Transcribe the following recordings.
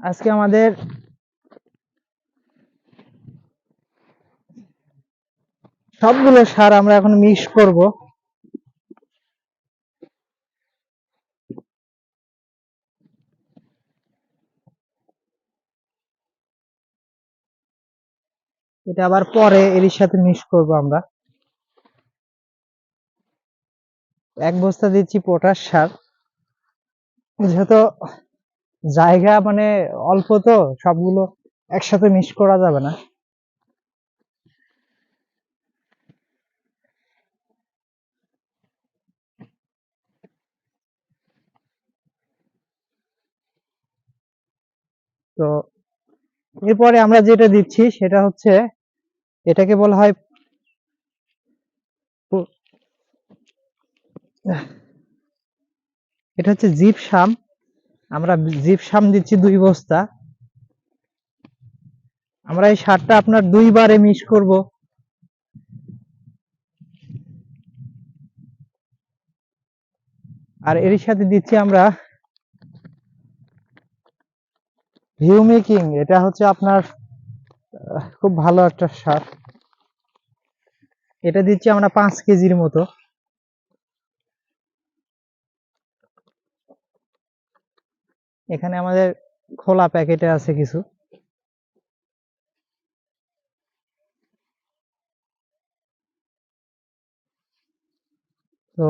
আজকে আমাদের সবগুলো সার আমরা এখন মিক্স করব। এটা আবার পরে এর সাথে মিক্স করব আমরা। এক বস্তা দিচ্ছি পটাশ সার। যেহেতু জায়গা মানে অল্প তো, সবগুলো একসাথে মিস করা যাবে না। তো এরপরে আমরা যেটা দিচ্ছি সেটা হচ্ছে, এটাকে বলা হয় এটা হচ্ছে জিপসাম। আমরা জিপসাম দিচ্ছি দুই বস্তা। আমরা এই সারটা আপনার দুইবারে মিস করব। আর এর সাথে দিচ্ছি আমরা ভিউ মেকিং। এটা হচ্ছে আপনার খুব ভালো একটা সার। এটা দিচ্ছি আমরা পাঁচ কেজির মতো। এখানে আমাদের খোলা প্যাকেটে আছে কিছু। তো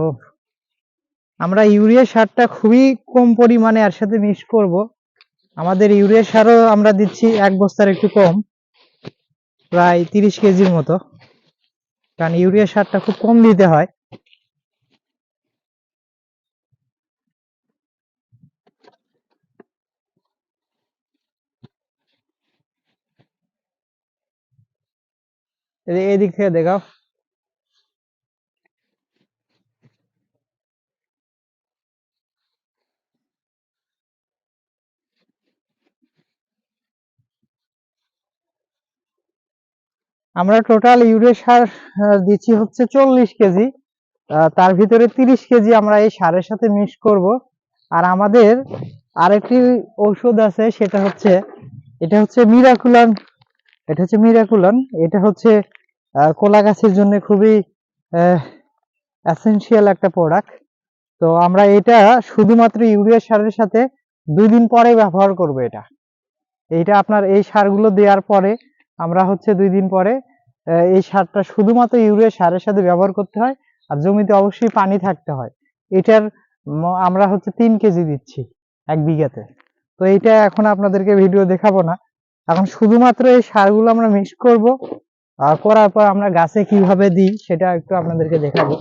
আমরা ইউরিয়া সারটা খুবই কম পরিমাণে এর সাথে মিক্স করব। আমাদের ইউরিয়া সারও আমরা দিচ্ছি এক বস্তার একটু কম, প্রায় তিরিশ কেজির মতো। কারণ ইউরিয়া সারটা খুব কম দিতে হয়। এই থেকে দেখাও। আমরা টোটাল ইউরিয়া সার দিচ্ছি হচ্ছে চল্লিশ কেজি। তার ভিতরে তিরিশ কেজি আমরা এই সারের সাথে মিক্স করব। আর আমাদের আরেকটি ঔষধ আছে, সেটা হচ্ছে, এটা হচ্ছে মিরাকুলান এটা হচ্ছে মিরাকুলান। এটা হচ্ছে কলা গাছের জন্য খুবই এসেনশিয়াল একটা প্রোডাক্ট তো আমরা এটা শুধুমাত্র ইউরিয়া সারের সাথে দুই দিন পরে ব্যবহার করব এটা। এইটা আপনার এই সারগুলো দেওয়ার পরে আমরা হচ্ছে দুই দিন পরে এই সারটা শুধুমাত্র ইউরিয়া সারের সাথে ব্যবহার করতে হয় আর জমিতে অবশ্যই পানি থাকতে হয়। এটার আমরা হচ্ছে তিন কেজি দিচ্ছি এক বিঘাতে। তো এইটা এখন আপনাদেরকে ভিডিও দেখাবো না। এখন শুধুমাত্র এই সারগুলো আমরা মিক্স করব। আর করার পর আমরা গাছে কীভাবে দিই সেটা একটু আপনাদেরকে দেখাবো।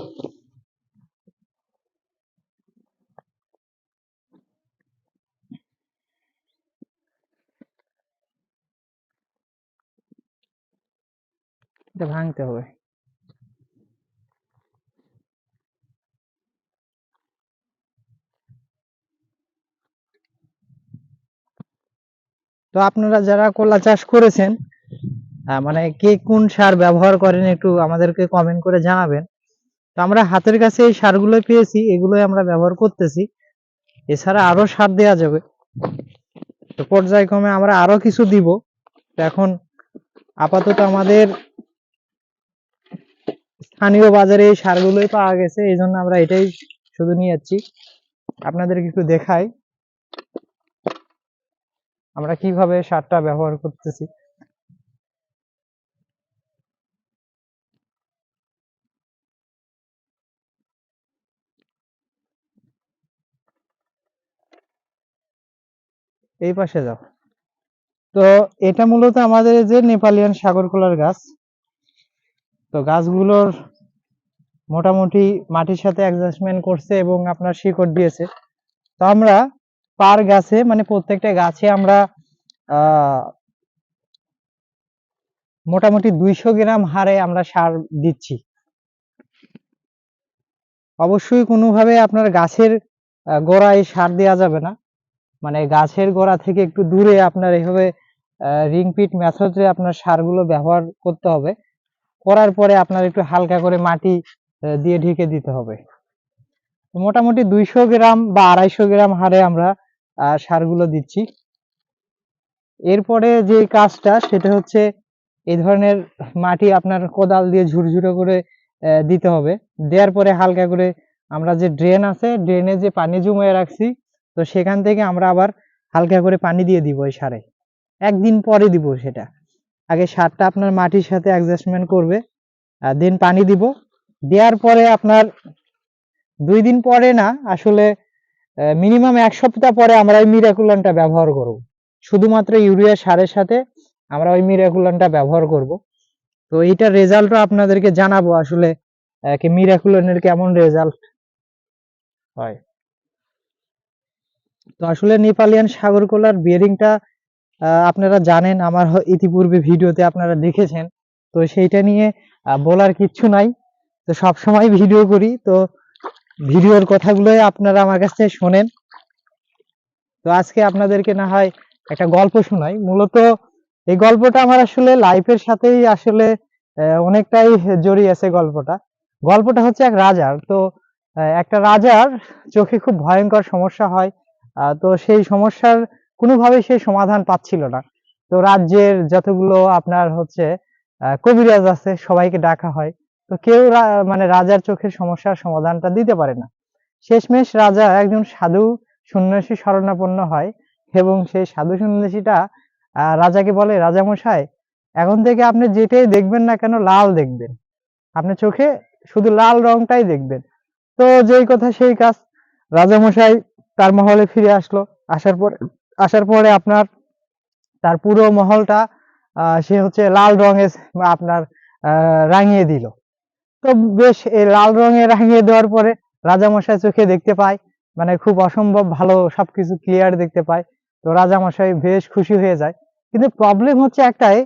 এটা ভাঙতে হবে। তো আপনারা যারা কলা চাষ করেছেন মানে কে কোন সার ব্যবহার করেন একটু আমাদেরকে কমেন্ট করে জানাবেন। তো আমরা হাতের কাছে এই সারগুলো পেয়েছি, এগুলোই আমরা ব্যবহার করতেছি। এছাড়া আরও সার দেওয়া যাবে। তো পর্যায়ক্রমে আমরা আরও কিছু দিব। তো এখন আপাতত আমাদের স্থানীয় বাজারে এই সারগুলোই পাওয়া গেছে, এই জন্য আমরা এটাই শুধু নিয়ে যাচ্ছি। আপনাদেরকে একটু দেখাই। আমরা কীভাবে সারটা ব্যবহার করতেছি? এই পাশে যাও। তো এটা মূলত আমাদের যে নেপালিয়ান সাগর কলার গাছ, তো গাছগুলোর মোটামুটি মাটির সাথে অ্যাডজাস্টমেন্ট করছে এবং আপনার শিকড় দিয়েছে। তো আমরা পার গাছে মানে প্রত্যেকটা গাছে আমরা মোটামুটি দুইশো গ্রাম হারে আমরা সার দিচ্ছি। অবশ্যই কোনোভাবে আপনার গাছের গোড়ায় সার দেওয়া যাবে না। মানে গাছের গোড়া থেকে একটু দূরে আপনার এইভাবে রিং পিট মেথডে আপনার সারগুলো ব্যবহার করতে হবে। করার পরে আপনার একটু হালকা করে মাটি দিয়ে ঢেকে দিতে হবে। মোটামুটি দুইশো গ্রাম বা আড়াইশো গ্রাম হারে আমরা সারগুলো দিচ্ছি। এরপরে যে কাজটা, সেটা হচ্ছে এই ধরনের মাটি আপনার কোদাল দিয়ে ঝুরঝুরে করে দিতে হবে। দেওয়ার পরে হালকা করে আমরা যে ড্রেন আছে, ড্রেনে যে পানি জমিয়ে রাখছি, তো সেখান থেকে আমরা আবার হালকা করে পানি দিয়ে দিব এই সারে। একদিন পরে দিব সেটা। আগে সারটা আপনার মাটির সাথে অ্যাডজাস্টমেন্ট করবে দেন পানি দিব। দেওয়ার পরে আপনার দুই দিন পরে না, আসলে মিনিমাম এক সপ্তাহ পরে আমরা ওই মিরাকুলানটা ব্যবহার করব। শুধুমাত্র ইউরিয়া সারের সাথে আমরা ওই মিরাকুলানটা ব্যবহার করব। তো এইটার রেজাল্টও আপনাদেরকে জানাব আসলে মিরাকুলানের কেমন রেজাল্ট হয়। তো আসলে নেপালিয়ান সাগরকলার বিয়ারিংটা আপনারা জানেন, আমার ইতিপূর্বে ভিডিওতে আপনারা দেখেছেন। তো সেইটা নিয়ে বলার কিচ্ছু নাই। তো সব সময় ভিডিও করি। তো ভিডিওর কথাগুলোই আপনারা আমার কাছ থেকে শোনেন। তো আজকে আপনাদেরকে না হয় একটা গল্প শোনাই। মূলত এই গল্পটা আমার আসলে লাইফের সাথেই আসলে অনেকটাই জড়িয়ে আছে গল্পটা। গল্পটা হচ্ছে এক রাজার। তো একটা রাজার চোখে খুব ভয়ঙ্কর সমস্যা হয়। তো সেই সমস্যার কোনোভাবেই সে সমাধান পাচ্ছিল না। তো রাজ্যের যতগুলো আপনার হচ্ছে কবিরাজ আছে, সবাইকে ডাকা হয়। তো কেউ মানে রাজার চোখের সমস্যার সমাধানটা দিতে পারে না। শেষমেশ রাজা একজন সাধু সন্ন্যাসী শরণাপন্ন হয় এবং সেই সাধু সন্ন্যাসীটা রাজাকে বলে, রাজামশাই, এখন থেকে আপনি যেটাই দেখবেন না কেন লাল দেখবেন। আপনি চোখে শুধু লাল রংটাই দেখবেন। তো যেই কথা সেই কাজ রাজামশাই তার মহলে ফিরে আসলো। আসার পর, আসার পরে আপনার, তার পুরো মহলটা সে হচ্ছে লাল রঙে আপনার রাঙিয়ে দিল। তো বেশ লাল রঙে রাঙিয়ে দেওয়ার পরে রাজামশাই চোখে দেখতে পায়। মানে খুব অসম্ভব ভালো সবকিছু ক্লিয়ার দেখতে পায়। তো রাজামশাই বেশ খুশি হয়ে যায়। কিন্তু প্রবলেম হচ্ছে একটাই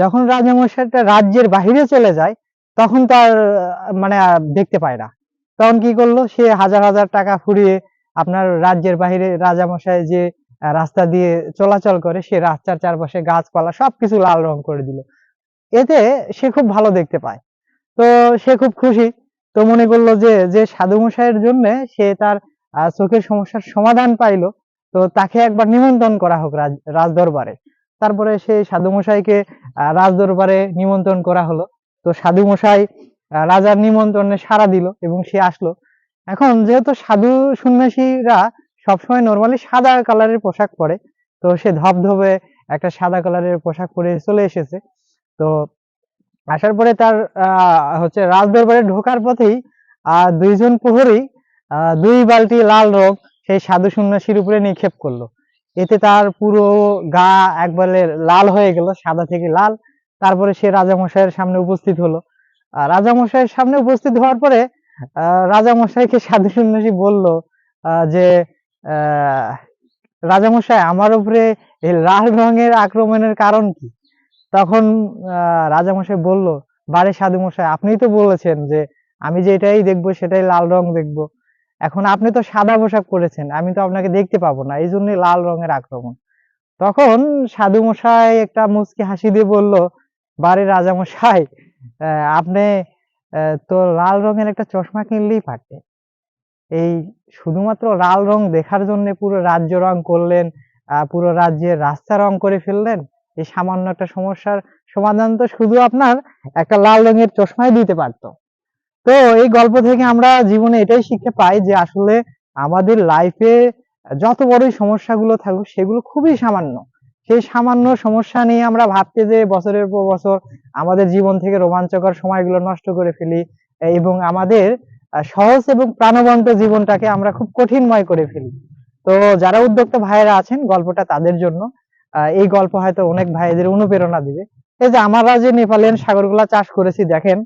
যখন রাজামশাইটা রাজ্যের বাইরে চলে যায়, তখন তার মানে দেখতে পায় না। তখন কি করল? সে হাজার হাজার টাকা ফুরিয়ে আপনার রাজ্যের বাইরে রাজামশাই যে রাস্তা দিয়ে চলাচল করে, সে রাস্তার চারপাশে গাছপালা সবকিছু লাল রং করে দিল। এতে সে খুব ভালো দেখতে পায়। তো সে খুব খুশি। তো মনে করল যে যে সাধু মশাইয়ের জন্য সে তার চোখের সমস্যার সমাধান পাইলো, তো তাকে একবার নিমন্ত্রণ করা হোক রাজ, রাজদরবারে। তারপরে সেই সাধু মশাইকে রাজদরবারে নিমন্ত্রণ করা হলো। তো সাধু মশাই রাজার নিমন্ত্রণে সাড়া দিল এবং সে আসলো। এখন যেহেতু সাধু সন্ন্যাসীরা সবসময় নর্মালি সাদা কালারের পোশাক পরে, তো সে ধবধবে একটা সাদা কালারের পোশাক পরে চলে এসেছে। তো আসার পরে তার হচ্ছে রাজদরবারে ঢোকার পথেই দুইজন প্রহরী দুই বালতি লাল রং সেই সাধু সন্ন্যাসীর উপরে নিক্ষেপ করল। এতে তার পুরো গা একবারে লাল হয়ে গেল, সাদা থেকে লাল। তারপরে সে রাজামশাইয়ের সামনে উপস্থিত হলো। রাজামশাইয়ের সামনে উপস্থিত হওয়ার পরে রাজামশাইকে সাধু সন্ন্যাসী বলল যে রাজামশাই আমার উপরে এই লাল রঙের আক্রমণের কারণ কি? তখন রাজামশাই বলল, বারে সাধু মশাই আপনিই তো বলেছেন যে আমি যেটাই দেখব, সেটাই লাল রং দেখব। এখন আপনি তো সাদা পোশাক পরেছেন, আমি তো আপনাকে দেখতে পাবো না। এই জন্যই লাল রঙের আক্রমণ। তখন সাধু মশাই একটা মুচকি হাসি দিয়ে বলল, বারে রাজামশাই আপনি তো লাল রঙের একটা চশমা কিনলেই পারতেন। এই শুধুমাত্র লাল রং দেখার জন্য পুরো রাজ্য রং করলেন পুরো রাজ্যের রাস্তা রং করে ফেললেন। এই সামান্য একটা সমস্যার সমাধান তো শুধু আপনার একটা লাল রঙের চশমাই দিতে পারতো। তো এই গল্প থেকে আমরা জীবনে এটাই শিখতে পাই যে আসলে আমাদের লাইফে যত বড়ই সমস্যাগুলো থাকুক, সেগুলো খুবই সামান্য। সেই সামান্য সমস্যা নিয়ে আমরা ভাবতে যে বছরের পর বছর আমাদের জীবন থেকে রোমাঞ্চকর সময়গুলো নষ্ট করে ফেলি, এবং আমাদের সহজ এবং প্রাণবন্ত জীবনটাকে আমরা খুব কঠিনময় করে ফেলি। তো যারা উদ্যোক্তা ভাইয়েরা আছেন, গল্পটা তাদের জন্য। এই গল্প হয়তো অনেক ভাইদের অনুপ্রেরণা দিবে। এই যে আমরা যে নেপালিয়ান সাগরগুলা চাষ করেছি, দেখেন।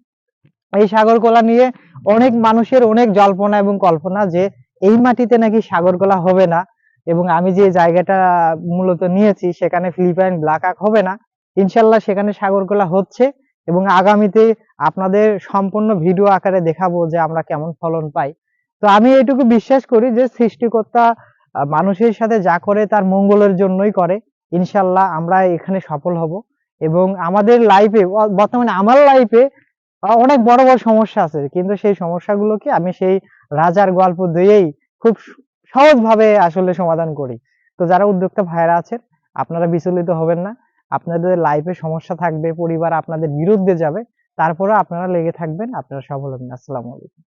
এই সাগরকলা নিয়ে অনেক মানুষের অনেক জল্পনা এবং কল্পনা যে এই মাটিতে নাকি সাগরকলা হবে না এবং আমি যে জায়গাটা মূলত নিয়েছি, সেখানে ফিলিপাইন ব্ল্যাক আক হবে না। ইনশাল্লাহ সেখানে সাগরকলা হচ্ছে এবং আগামীতে আপনাদের সম্পূর্ণ ভিডিও আকারে দেখাবো যে আমরা কেমন ফলন পাই। তো আমি এটুকু বিশ্বাস করি যে সৃষ্টিকর্তা মানুষের সাথে যা করে তার মঙ্গলের জন্যই করে। ইনশাল্লাহ আমরা এখানে সফল হব এবং আমাদের লাইফে বর্তমানে আমার লাইফে অনেক বড় বড় সমস্যা আছে। কিন্তু সেই সমস্যাগুলোকে আমি সেই রাজার গল্প দিয়েই খুব সহজ ভাবে আসলে সমাধান করি। তো যারা উদ্যোক্তা ভাইরা আছেন, আপনারা বিচলিত হবেন না। আপনাদের লাইফে সমস্যা থাকবে, পরিবার আপনাদের বিরুদ্ধে যাবে তারপরে আপনারা লেগে থাকবেন, আপনারা সফল হবেন আসসালামু আলাইকুম।